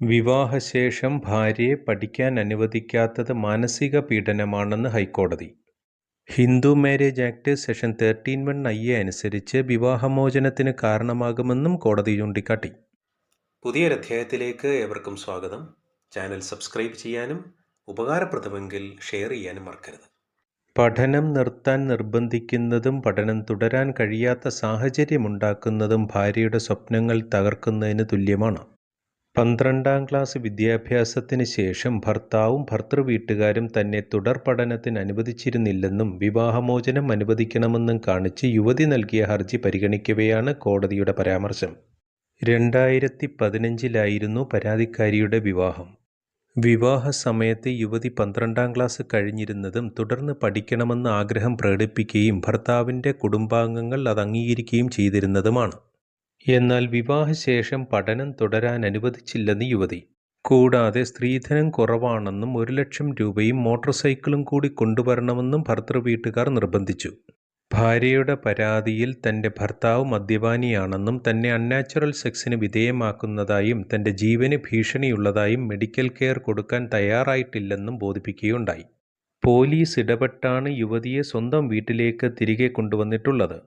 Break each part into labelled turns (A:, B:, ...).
A: വിവാഹശേഷം ഭാര്യയെ പഠിക്കാൻ അനുവദിക്കാത്തത് മാനസിക പീഡനമാണെന്ന് ഹൈക്കോടതി. Hindu marriage act section thirteen one I A അനുസരിച്ച് വിവാഹമോചനത്തിന് കാരണമാകുമെന്നും കോടതി ചൂണ്ടിക്കാട്ടി. പുതിയൊരധ്യായത്തിലേക്ക് ഏവർക്കും സ്വാഗതം. ചാനൽ സബ്സ്ക്രൈബ് ചെയ്യാനും ഉപകാരപ്രദമെങ്കിൽ ഷെയർ ചെയ്യാനും മറക്കരുത്. പഠനം നിർത്താൻ നിർബന്ധിക്കുന്നതും പഠനം തുടരാൻ കഴിയാത്ത സാഹചര്യമുണ്ടാക്കുന്നതും ഭാര്യയുടെ സ്വപ്നങ്ങൾ തകർക്കുന്നതിന് തുല്യമാണ്. പന്ത്രണ്ടാം ക്ലാസ് വിദ്യാഭ്യാസത്തിന് ശേഷം ഭർത്താവും ഭർത്തൃവീട്ടുകാരും തന്നെ തുടർ പഠനത്തിന് അനുവദിച്ചിരുന്നില്ലെന്നും വിവാഹമോചനം അനുവദിക്കണമെന്നും കാണിച്ച് യുവതി നൽകിയ ഹർജി പരിഗണിക്കവെയാണ് കോടതിയുടെ പരാമർശം. രണ്ടായിരത്തി പതിനഞ്ചിലായിരുന്നു പരാതിക്കാരിയുടെ വിവാഹം. വിവാഹ സമയത്ത് യുവതി പന്ത്രണ്ടാം ക്ലാസ് കഴിഞ്ഞിരുന്നതും തുടർന്ന് പഠിക്കണമെന്ന് ആഗ്രഹം പ്രകടിപ്പിക്കുകയും ഭർത്താവിന്റെ കുടുംബാംഗങ്ങൾ അത് അംഗീകരിക്കുകയും ചെയ്തിരുന്നതുമാണ്. എന്നാൽ വിവാഹശേഷം പഠനം തുടരാൻ അനുവദിച്ചില്ലെന്ന് യുവതി. കൂടാതെ സ്ത്രീധനം കുറവാണെന്നും ഒരു ലക്ഷം രൂപയും മോട്ടോർ സൈക്കിളും കൂടി കൊണ്ടുവരണമെന്നും ഭർത്തൃ വീട്ടുകാർ നിർബന്ധിച്ചു. ഭാര്യയുടെ പരാതിയിൽ തന്റെ ഭർത്താവ് മദ്യപാനിയാണെന്നും തന്നെ അൺനാച്ചുറൽ സെക്സിന് വിധേയമാക്കുന്നതായും തന്റെ ജീവന് ഭീഷണിയുള്ളതായും മെഡിക്കൽ കെയർ കൊടുക്കാൻ തയ്യാറായിട്ടില്ലെന്നും ബോധിപ്പിക്കുകയുണ്ടായി. പോലീസ് ഇടപെട്ടാണ് യുവതിയെ സ്വന്തം വീട്ടിലേക്ക് തിരികെ കൊണ്ടുവന്നിട്ടുള്ളത്.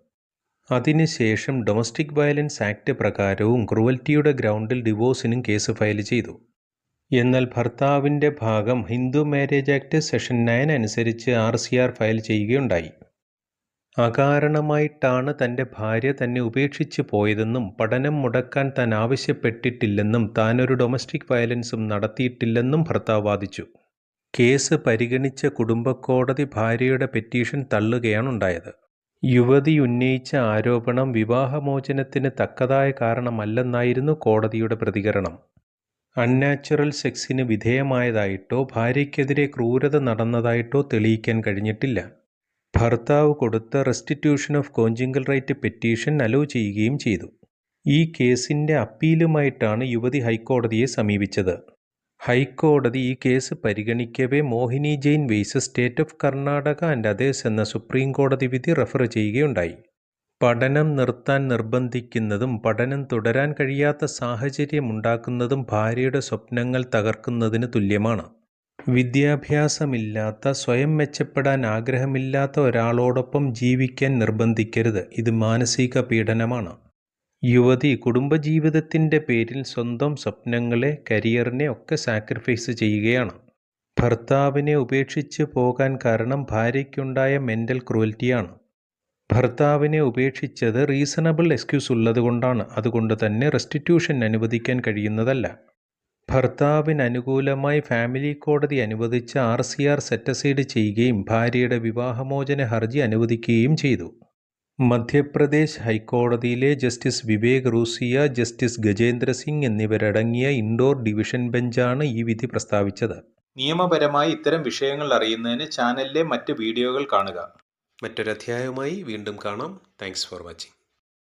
A: അതിനുശേഷം ഡൊമസ്റ്റിക് വയലൻസ് ആക്ട് പ്രകാരവും ക്രുവൽറ്റിയുടെ ഗ്രൗണ്ടിൽ ഡിവോഴ്സിനും കേസ് ഫയൽ ചെയ്തു. എന്നാൽ ഭർത്താവിന്റെ ഭാഗം Hindu marriage act section nine അനുസരിച്ച് ആർ സി ആർ ഫയൽ ചെയ്യുകയുണ്ടായി. അകാരണമായിട്ടാണ് തന്റെ ഭാര്യ തന്നെ ഉപേക്ഷിച്ച് പോയതെന്നും പഠനം മുടക്കാൻ താൻ ആവശ്യപ്പെട്ടിട്ടില്ലെന്നും താനൊരു ഡൊമസ്റ്റിക് വയലൻസും നടത്തിയിട്ടില്ലെന്നും ഭർത്താവ് വാദിച്ചു. കേസ് പരിഗണിച്ച കുടുംബക്കോടതി ഭാര്യയുടെ പെറ്റീഷൻ തള്ളുകയാണുണ്ടായത്. യുവതി ഉന്നയിച്ച ആരോപണം വിവാഹമോചനത്തിന് തക്കതായ കാരണമല്ലെന്നായിരുന്നു കോടതിയുടെ പ്രതികരണം. അൺനാച്ചുറൽ സെക്സിന് വിധേയമായതായിട്ടോ ഭാര്യയ്ക്കെതിരെ ക്രൂരത നടന്നതായിട്ടോ തെളിയിക്കാൻ കഴിഞ്ഞിട്ടില്ല. ഭർത്താവ് കൊടുത്ത restitution of conjugal right petition allow ചെയ്യുകയും ചെയ്തു. ഈ കേസിന്റെ അപ്പീലുമായിട്ടാണ് യുവതി ഹൈക്കോടതിയെ സമീപിച്ചത്. ഹൈക്കോടതി ഈ case പരിഗണിക്കവേ Mohini Jain versus state of Karnataka and others എന്ന സുപ്രീം കോടതി വിധി റെഫർ ചെയ്യുകയുണ്ടായി. പഠനം നിർത്താൻ നിർബന്ധിക്കുന്നതും പഠനം തുടരാൻ കഴിയാത്ത സാഹചര്യമുണ്ടാക്കുന്നതും ഭാര്യയുടെ സ്വപ്നങ്ങൾ തകർക്കുന്നതിന് തുല്യമാണ്. വിദ്യാഭ്യാസമില്ലാത്ത സ്വയം മെച്ചപ്പെടാൻ ആഗ്രഹമില്ലാത്ത ഒരാളോടൊപ്പം ജീവിക്കാൻ നിർബന്ധിക്കരുത്. ഇത് മാനസിക പീഡനമാണ്. യുവതി കുടുംബജീവിതത്തിന്റെ പേരിൽ സ്വന്തം സ്വപ്നങ്ങളെ കരിയറിനെ ഒക്കെ സാക്രിഫൈസ് ചെയ്യുകയാണ്. ഭർത്താവിനെ ഉപേക്ഷിച്ച് പോകാൻ കാരണം ഭാര്യയ്ക്കുണ്ടായ മെന്റൽ ക്രൂവൽറ്റിയാണ് ഭർത്താവിനെ ഉപേക്ഷിച്ചത് റീസണബിൾ എക്സ്ക്യൂസ് ഉള്ളതുകൊണ്ടാണ് അതുകൊണ്ട് തന്നെ റെസ്റ്റിറ്റ്യൂഷൻ അനുവദിക്കാൻ കഴിയുന്നതല്ല. ഭർത്താവിന് അനുകൂലമായി ഫാമിലി കോടതി അനുവദിച്ച ആർ സി ആർ സെറ്റസൈഡ് ചെയ്യുകയും ഭാര്യയുടെ വിവാഹമോചന ഹർജി അനുവദിക്കുകയും ചെയ്തു. മധ്യപ്രദേശ് ഹൈക്കോടതിയിലെ ജസ്റ്റിസ് വിവേക് റൂസിയ ജസ്റ്റിസ് ഗജേന്ദ്ര സിംഗ് എന്നിവരടങ്ങിയ ഇൻഡോർ ഡിവിഷൻ ബെഞ്ചാണ് ഈ വിധി പ്രസ്താവിച്ചത്.
B: നിയമപരമായി ഇത്തരം വിഷയങ്ങൾ അറിയുന്നതിന് ചാനലിലെ മറ്റ് വീഡിയോകൾ കാണുക.
A: മറ്റൊരധ്യായവുമായി വീണ്ടും കാണാം. Thanks for watching.